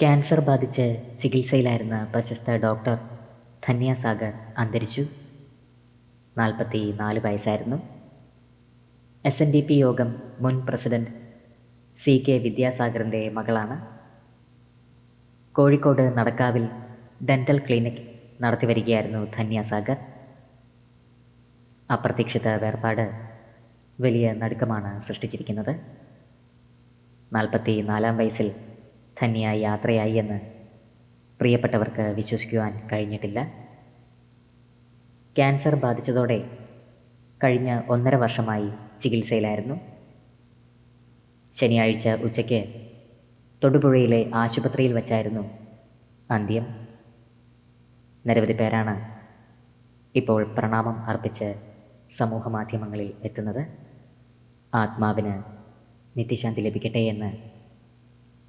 Cancer ബാധിച്ച് ചികിത്സയിലായിരുന്ന പ്രശസ്ത ഡോക്ടർ ധന്യ സാഗർ അന്തരിച്ചു. നാൽപ്പത്തി നാല് വയസ്സായിരുന്നു. എസ് എൻ ഡി പി യോഗം മുൻ പ്രസിഡന്റ് സി കെ വിദ്യാസാഗറിന്റെ മകളാണ്. കോഴിക്കോട് നടക്കാവിൽ ഡെന്റൽ ക്ലിനിക് നടത്തിവരികയായിരുന്നു ധന്യ സാഗർ. അപ്രതീക്ഷിത വേർപാട് വലിയ നടുക്കമാണ് സൃഷ്ടിച്ചിരിക്കുന്നത്. നാൽപ്പത്തി നാലാം വയസ്സിൽ ധന്യ യാത്രയായി എന്ന് പ്രിയപ്പെട്ടവർക്ക് വിശ്വസിക്കുവാൻ കഴിഞ്ഞിട്ടില്ല. ക്യാൻസർ ബാധിച്ചതോടെ കഴിഞ്ഞ ഒന്നര വർഷമായി ചികിത്സയിലായിരുന്നു. ശനിയാഴ്ച ഉച്ചയ്ക്ക് തൊടുപുഴയിലെ ആശുപത്രിയിൽ വച്ചായിരുന്നു അന്ത്യം. നിരവധി പേരാണ് ഇപ്പോൾ പ്രണാമം അർപ്പിച്ച് സമൂഹ മാധ്യമങ്ങളിൽ എത്തുന്നത്. ആത്മാവിന് നിത്യശാന്തി ലഭിക്കട്ടെ എന്ന്